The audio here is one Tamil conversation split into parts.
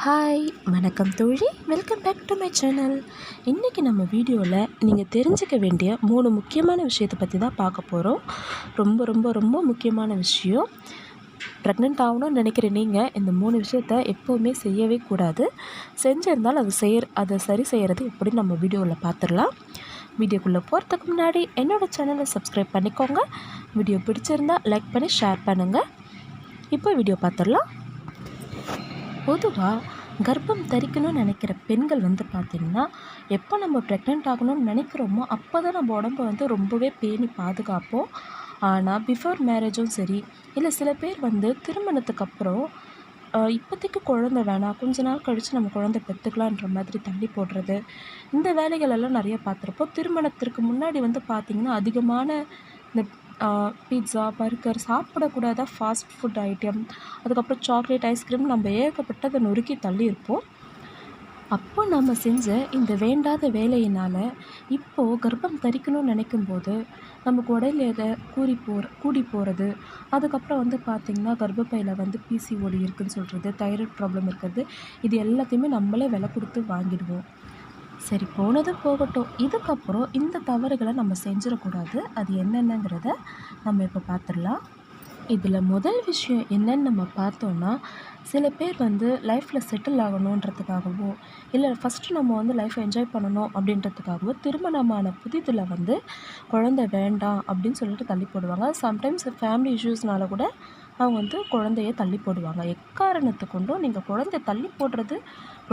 ஹாய் வணக்கம் தோழி. Welcome back to my channel இன்றைக்கி நம்ம வீடியோவில் நீங்கள் தெரிஞ்சுக்க வேண்டிய மூணு முக்கியமான விஷயத்தை பற்றி தான் பார்க்க போகிறோம் ரொம்ப ரொம்ப ரொம்ப முக்கியமான விஷயம். ப்ரெக்னென்ட் ஆகணும்னு நினைக்கிற நீங்கள் இந்த மூணு விஷயத்த எப்போவுமே செய்யவே கூடாது. செஞ்சிருந்தால் அது செய்ய அதை சரி செய்கிறது எப்படி நம்ம வீடியோவில் பார்த்துடலாம். வீடியோக்குள்ளே போகிறதுக்கு முன்னாடி என்னோடய சேனலை சப்ஸ்கிரைப் பண்ணிக்கோங்க. வீடியோ பிடிச்சிருந்தா லைக் பண்ணி ஷேர் பண்ணுங்கள் இப்போ வீடியோ பார்த்துடலாம். பொதுவாக கர்ப்பம் தரிக்கணும்னு நினைக்கிற பெண்கள் வந்து பார்த்திங்கன்னா எப்போ நம்ம ப்ரெக்னென்ட் ஆகணும்னு நினைக்கிறோமோ அப்போ தான் நம்ம உடம்ப வந்து ரொம்பவே பேணி பாதுகாப்போம். ஆனால் பிஃபோர் மேரேஜும் சரி இல்லை சில பேர் வந்து திருமணத்துக்கு அப்புறம் இப்போதைக்கு குழந்தை வேணாம் கொஞ்ச நாள் கழித்து நம்ம குழந்தை பெற்றுக்கலான்ற மாதிரி தள்ளி போடுறது இந்த வேலைகளெல்லாம் நிறைய பார்த்துருப்போம் திருமணத்திற்கு முன்னாடி வந்து பார்த்திங்கன்னா அதிகமான இந்த பீட்சா பர்கர் சாப்பிடக்கூடாத ஃபாஸ்ட் ஃபுட் ஐட்டம் அதுக்கப்புறம் சாக்லேட் ஐஸ்கிரீம் நம்ம ஏகப்பட்டதை நொறுக்கி தள்ளியிருப்போம். அப்போ நம்ம செஞ்ச இந்த வேண்டாத வேலையினால் இப்போது கர்ப்பம் தரிக்கணும்னு நினைக்கும்போது நமக்கு உடையில கூறி போகிற கூடி போகிறது அதுக்கப்புறம் வந்து பார்த்திங்கன்னா கர்ப்பப்பையில் வந்து பிசிஓடி இருக்குதுன்னு சொல்கிறது தைராய்டு ப்ராப்ளம் இருக்கிறது. இது எல்லாத்தையுமே நம்மளே விலை கொடுத்து வாங்கிடுவோம். சரி போனது போகட்டும். இதுக்கப்புறம் இந்த தவறுகளை நம்ம செஞ்சிடக்கூடாது. அது என்னென்னங்கிறத நம்ம இப்போ பார்த்துடலாம். இதில் முதல் விஷயம் என்னன்னு நம்ம பார்த்தோன்னா சில பேர் வந்து லைஃப்பில் செட்டில் ஆகணுன்றதுக்காகவோ இல்லை ஃபஸ்ட்டு நம்ம வந்து லைஃப்பை என்ஜாய் பண்ணணும் அப்படின்றதுக்காகவோ திருமணமான புதிதில் வந்து குழந்தை வேண்டாம் அப்படின்னு சொல்லிட்டு தள்ளி போடுவாங்க. சம்டைம்ஸ் ஃபேமிலி இஷ்யூஸ்னால கூட அவங்க வந்து குழந்தைய தள்ளி போடுவாங்க. எக்காரணத்து கொண்டும் நீங்கள் குழந்தைய தள்ளி போடுறது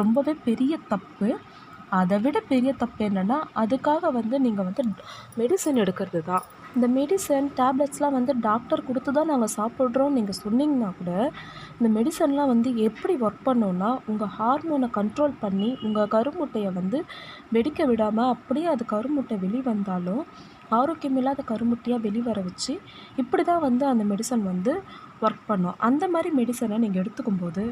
ரொம்பவே பெரிய தப்பு. அதை விட பெரிய தப்பு என்னென்னா அதுக்காக வந்து நீங்கள் வந்து மெடிசன் எடுக்கிறது தான். இந்த மெடிசன் டேப்லெட்ஸ்லாம் வந்து டாக்டர் கொடுத்து தான் நாங்கள் சாப்பிட்றோம் நீங்கள் சொன்னீங்கன்னா கூட இந்த மெடிசன்லாம் வந்து எப்படி ஒர்க் பண்ணோன்னா உங்கள் ஹார்மோனை கண்ட்ரோல் பண்ணி உங்கள் கருமுட்டையை வந்து வெடிக்க விடாமல் அப்படியே அது கருமுட்டை வெளி வந்தாலும் ஆரோக்கியமில்லாத கருமுட்டையாக வெளிவர வச்சு இப்படி தான் வந்து அந்த மெடிசன் வந்து ஒர்க் பண்ணும். அந்த மாதிரி மெடிசனை நீங்கள் எடுத்துக்கும்போது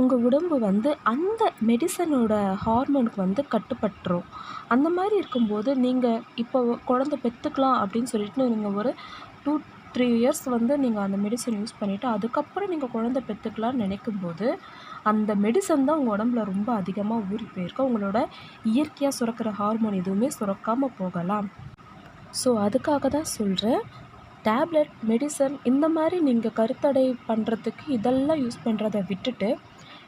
உங்கள் உடம்பு வந்து அந்த மெடிசனோட ஹார்மோனுக்கு வந்து கட்டுப்பட்டுரும். அந்த மாதிரி இருக்கும்போது நீங்கள் இப்போ குழந்தை பெற்றுக்கலாம் அப்படின்னு சொல்லிட்டு நீங்கள் ஒரு டூ த்ரீ இயர்ஸ் வந்து நீங்கள் அந்த மெடிசன் யூஸ் பண்ணிவிட்டு அதுக்கப்புறம் நீங்கள் குழந்தை பெற்றுக்கலாம்னு நினைக்கும்போது அந்த மெடிசன் தான் உங்கள் உடம்புல ரொம்ப அதிகமாக ஊறி போயிருக்கும். உங்களோட இயற்கையாக சுரக்கிற ஹார்மோன் எதுவுமே சுரக்காமல் போகலாம். ஸோ அதுக்காக தான் சொல்கிறேன் டேப்லெட் மெடிசன் இந்த மாதிரி நீங்கள் கருத்தடை பண்ணுறதுக்கு இதெல்லாம் யூஸ் பண்ணுறதை விட்டுட்டு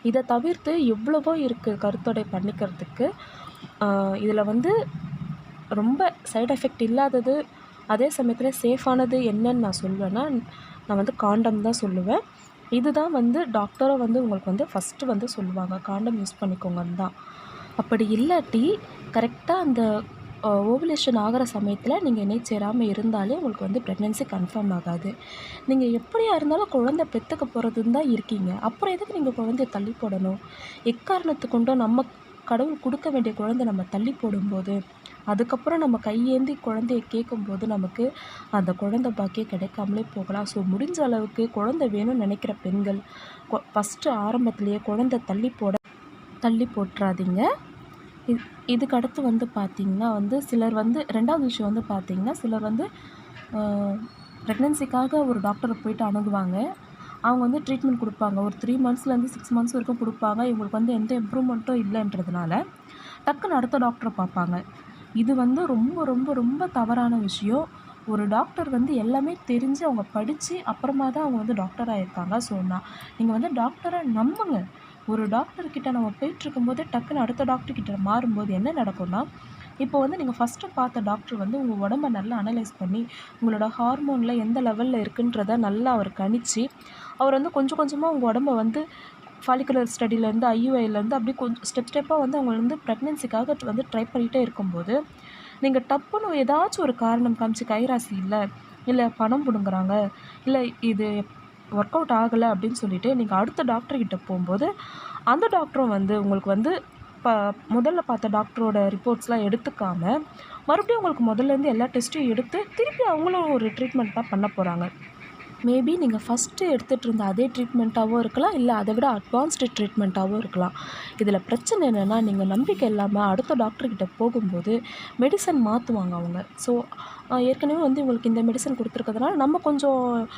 இதை தவிர்த்து எவ்வளவோ இருக்குது கருத்தொடை பண்ணிக்கிறதுக்கு. இதில் வந்து ரொம்ப சைட் எஃபெக்ட் இல்லாதது அதே சமயத்தில் சேஃபானது என்னன்னு நான் சொல்வேன்னா நான் வந்து காண்டம் தான் சொல்லுவேன். இதுதான் வந்து டாக்டரும் வந்து உங்களுக்கு வந்து ஃபஸ்ட்டு வந்து சொல்லுவாங்க. காண்டம் யூஸ் பண்ணிக்கோங்கன்னு தான். அப்படி இல்லாட்டி கரெக்டாக அந்த ஓவலேஷன் ஆகிற சமயத்தில் நீங்கள் இணை சேராமல் இருந்தாலே உங்களுக்கு வந்து ப்ரெக்னென்சி கன்ஃபார்ம் ஆகாது. நீங்கள் எப்படியா இருந்தாலும் குழந்தை பெற்றுக்க போகிறதுன்னு தான் இருக்கீங்க. அப்புறம் எதுக்கு நீங்கள் குழந்தைய தள்ளி போடணும்? எக்காரணத்து கொண்டோ நம்ம கடவுள் கொடுக்க வேண்டிய குழந்தை நம்ம தள்ளி போடும்போது அதுக்கப்புறம் நம்ம கையேந்தி குழந்தைய கேட்கும்போது நமக்கு அந்த குழந்தை பாக்கியே கிடைக்காமலே போகலாம். ஸோ முடிஞ்ச அளவுக்கு குழந்தை வேணும்னு நினைக்கிற பெண்கள் ஃபஸ்ட்டு ஆரம்பத்துலேயே குழந்தை தள்ளி போட தள்ளி போட்டுறாதீங்க இது இதுக்கு அடுத்து வந்து பார்த்திங்கன்னா வந்து சிலர் வந்து ரெண்டாவது விஷயம் வந்து பார்த்திங்கன்னா சிலர் வந்து ப்ரெக்னென்சிக்காக ஒரு டாக்டரை போயிட்டு அணுகுவாங்க. அவங்க வந்து ட்ரீட்மெண்ட் கொடுப்பாங்க. ஒரு த்ரீ மந்த்ஸ்லேருந்து சிக்ஸ் மந்த்ஸ் வரைக்கும் கொடுப்பாங்க. இவங்களுக்கு வந்து எந்த இம்ப்ரூவ்மெண்ட்டும் இல்லைன்றதுனால டக்குன்னு அடுத்த டாக்டரை பார்ப்பாங்க. இது வந்து ரொம்ப ரொம்ப ரொம்ப தவறான விஷயம். ஒரு டாக்டர் வந்து எல்லாமே தெரிஞ்சு அவங்க படித்து அப்புறமா தான் அவங்க வந்து டாக்டராக இருக்காங்க ஸோ நான் நீங்கள் வந்து டாக்டரை நம்புங்க. ஒரு டாக்டர்கிட்ட நம்ம போயிட்டுருக்கும்போது டக்குன்னு அடுத்த டாக்டர்கிட்ட மாறும்போது என்ன நடக்கும்னா இப்போ வந்து நீங்கள் ஃபஸ்ட்டு பார்த்த டாக்டர் வந்து உங்கள் உடம்ப நல்லா அனலைஸ் பண்ணி உங்களோட ஹார்மோனில் எந்த லெவலில் இருக்குன்றத நல்லா அவர் கணிச்சு அவர் வந்து கொஞ்சம் கொஞ்சமாக உங்கள் உடம்ப வந்து ஃபாலிகுலர் ஸ்டடியிலேருந்து ஐயூஐலேருந்து அப்படியே கொஞ்சம் ஸ்டெப் ஸ்டெப்பாக வந்து அவங்க வந்து ப்ரெக்னென்சிக்காக வந்து ட்ரை பண்ணிகிட்டே இருக்கும்போது நீங்கள் டப்புன்னு ஏதாச்சும் ஒரு காரணம் காமிச்சு கைராசி இல்லை இல்லை பணம் பிடுங்குறாங்க இல்லை இது ஒர்க் அவுட் ஆகலை அப்படின்னு சொல்லிட்டு நீங்கள் அடுத்த டாக்டர்கிட்ட போகும்போது அந்த டாக்டரும் வந்து உங்களுக்கு வந்து இப்போ முதல்ல பார்த்த டாக்டரோட ரிப்போர்ட்ஸ்லாம் எடுத்துக்காம மறுபடியும் உங்களுக்கு முதல்லேருந்து எல்லா டெஸ்ட்டையும் எடுத்து திருப்பி அவங்களும் ஒரு ட்ரீட்மெண்ட் தான் பண்ண போகிறாங்க மேபி நீங்கள் ஃபஸ்ட்டு எடுத்துகிட்டு இருந்த அதே ட்ரீட்மெண்ட்டாகவும் இருக்கலாம் இல்லை அதை விட அட்வான்ஸ்டு ட்ரீட்மெண்ட்டாகவும் இருக்கலாம். இதில் பிரச்சனை என்னென்னா நீங்கள் நம்பிக்கை இல்லாமல் அடுத்த டாக்டர்கிட்ட போகும்போது மெடிசன் மாற்றுவாங்க அவங்க. ஸோ ஏற்கனவே வந்து இவங்களுக்கு இந்த மெடிசன் கொடுத்துருக்கறதுனால நம்ம கொஞ்சம்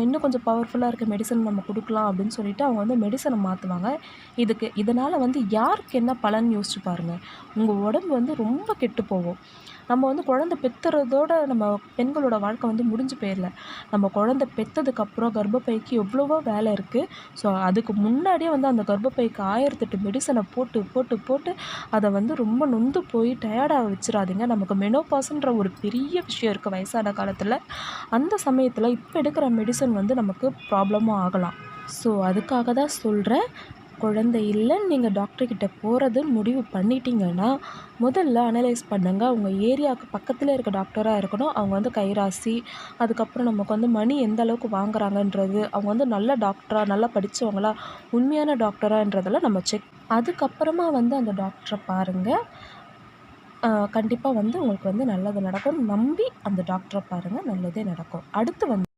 இன்னும் கொஞ்சம் பவர்ஃபுல்லாக இருக்க மெடிசன் நம்ம கொடுக்கலாம் அப்படின்னு சொல்லிட்டு அவங்க வந்து மெடிசனை மாற்றுவாங்க இதுக்கு இதனால் வந்து யாருக்கு என்ன பலன் யோசிச்சு பாருங்கள் உங்கள் உடம்பு வந்து ரொம்ப கெட்டு போகும். நம்ம வந்து குழந்த பெற்றுறதோட நம்ம பெண்களோட வாழ்க்கை வந்து முடிஞ்சு போயிடல நம்ம குழந்த பெற்றதுக்கப்புறம் கர்ப்பப்பைக்கு எவ்வளவோ வேலை இருக்குது ஸோ அதுக்கு முன்னாடியே வந்து அந்த கர்ப்பப்பைக்கு ஆயிரத்தெட்டு மெடிசனை போட்டு போட்டு போட்டு அதை வந்து ரொம்ப நொந்து போய் டயர்டாக வச்சிடாதீங்க நமக்கு மெனோபாஸ்ன்ற ஒரு பெரிய விஷயம் இருக்குது வயசான காலத்தில். அந்த சமயத்தில் இப்போ எடுக்கிற மெடிசன் வந்து நமக்கு ப்ராப்ளமும் ஆகலாம். ஸோ அதுக்காக தான் சொல்கிறேன் குழந்தை இல்லைன்னு நீங்கள் டாக்டர்கிட்ட போகிறதுன்னு முடிவு பண்ணிட்டீங்கன்னா முதல்ல அனலைஸ் பண்ணுங்கள் உங்கள் ஏரியாவுக்கு பக்கத்தில் இருக்க டாக்டராக இருக்கணும். அவங்க வந்து கைராசி அதுக்கப்புறம் நமக்கு வந்து மணி எந்த அளவுக்கு வாங்குறாங்கன்றது அவங்க வந்து நல்ல டாக்டராக நல்லா படித்தவங்களா உண்மையான டாக்டரான்றதெல்லாம் நம்ம செக் அதுக்கப்புறமா வந்து அந்த டாக்டரை பாருங்கள் கண்டிப்பாக வந்து உங்களுக்கு வந்து நல்லது நடக்கும். நம்பி அந்த டாக்டரை பாருங்கள் நல்லதே நடக்கும். அடுத்து வந்து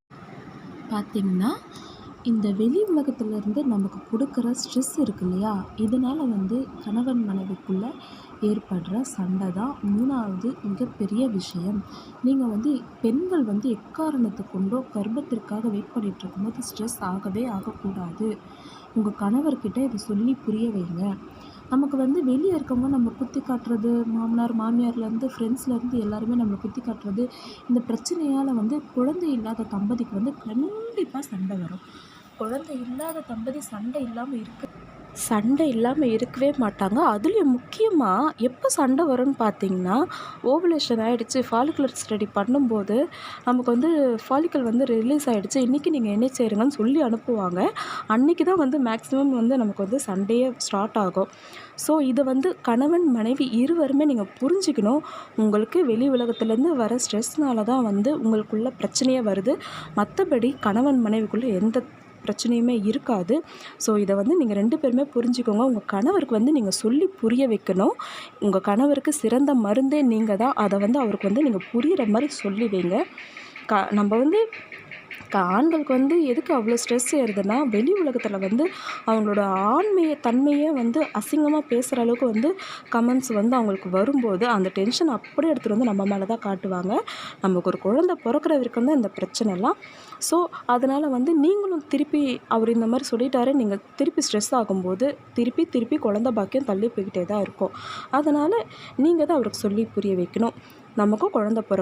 பார்த்திங்கன்னா இந்த வெளி உலகத்துலேருந்து நமக்கு கொடுக்குற ஸ்ட்ரெஸ் இருக்கு இல்லையா? இதனால் வந்து கணவன் மனைவிக்குள்ளே ஏற்படுற சண்டை தான் மூணாவது மிகப்பெரிய விஷயம். நீங்கள் வந்து பெண்கள் வந்து எக்காரணத்தை கொண்டோ கர்ப்பத்திற்காக வெயிட் பண்ணிகிட்டு இருக்கும்போது ஸ்ட்ரெஸ் ஆகவே ஆகக்கூடாது. உங்கள் கணவர்கிட்ட இதை சொல்லி புரிய வைங்க. நமக்கு வந்து வெளியே இருக்கவங்க நம்ம குத்தி காட்டுறது மாமனார் மாமியார்லேருந்து ஃப்ரெண்ட்ஸ்லேருந்து எல்லாருமே நம்மளை குத்தி காட்டுறது இந்த பிரச்சனையால் வந்து குழந்தை இல்லாத தம்பதிக்கு வந்து கண்டிப்பாக சண்டை வரும். குழந்தை இல்லாத தம்பதி சண்டை இல்லாமல் இருக்க சண்டை இல்லாமல் இருக்கவே மாட்டாங்க. அதுலேயும் முக்கியமாக எப்போ சண்டை வரும்னு பார்த்தீங்கன்னா ஓவுலேஷன் ஆகிடுச்சு ஃபாலிகுலர் ஸ்டடி பண்ணும்போது நமக்கு வந்து ஃபாலிக்கல் வந்து ரிலீஸ் ஆகிடுச்சு இன்றைக்கி நீங்கள் என்ன செய்கிறீங்கன்னு சொல்லி அனுப்புவாங்க. அன்றைக்கி தான் வந்து மேக்ஸிமம் வந்து நமக்கு வந்து சண்டையே ஸ்டார்ட் ஆகும். ஸோ இதை வந்து கணவன் மனைவி இருவருமே நீங்கள் புரிஞ்சுக்கணும். உங்களுக்கு வெளி உலகத்துலேருந்து வர ஸ்ட்ரெஸ்னால தான் வந்து உங்களுக்குள்ள பிரச்சனையே வருது. மற்றபடி கணவன் மனைவிக்குள்ளே எந்த பிரச்சனையுமே இருக்காது. ஸோ இதை வந்து நீங்கள் ரெண்டு பேருமே புரிஞ்சுக்கோங்க. உங்கள் கணவருக்கு வந்து நீங்கள் சொல்லி புரிய வைக்கணும். உங்கள் கணவருக்கு சிறந்த மருந்தே நீங்கள் தான். அதை வந்து அவருக்கு வந்து நீங்கள் புரிகிற மாதிரி சொல்லி வைங்க. க நம்ம வந்து ஆண்களுக்கு வந்து எதுக்கு அவ்வளோ ஸ்ட்ரெஸ் ஏறுதுன்னா வெளி உலகத்தில் வந்து அவங்களோட ஆண்மையை தன்மையை வந்து அசிங்கமாக பேசுகிற அளவுக்கு வந்து கமெண்ட்ஸ் வந்து அவங்களுக்கு வரும்போது அந்த டென்ஷன் அப்படியே எடுத்துகிட்டு வந்து நம்ம மேலே தான் காட்டுவாங்க. நமக்கு ஒரு குழந்த பிறக்கிற வரைக்கும் தான் இந்த பிரச்சனைலாம் ஸோ அதனால் வந்து நீங்களும் திருப்பி அவர் இந்த மாதிரி சொல்லிட்டாரு நீங்கள் திருப்பி ஸ்ட்ரெஸ் ஆகும்போது திருப்பி திருப்பி குழந்த பாக்கியம் தள்ளி போய்கிட்டே தான் இருக்கும். அதனால் நீங்கள் தான் அவருக்கு சொல்லி புரிய வைக்கணும். நமக்கும் குழந்த பிற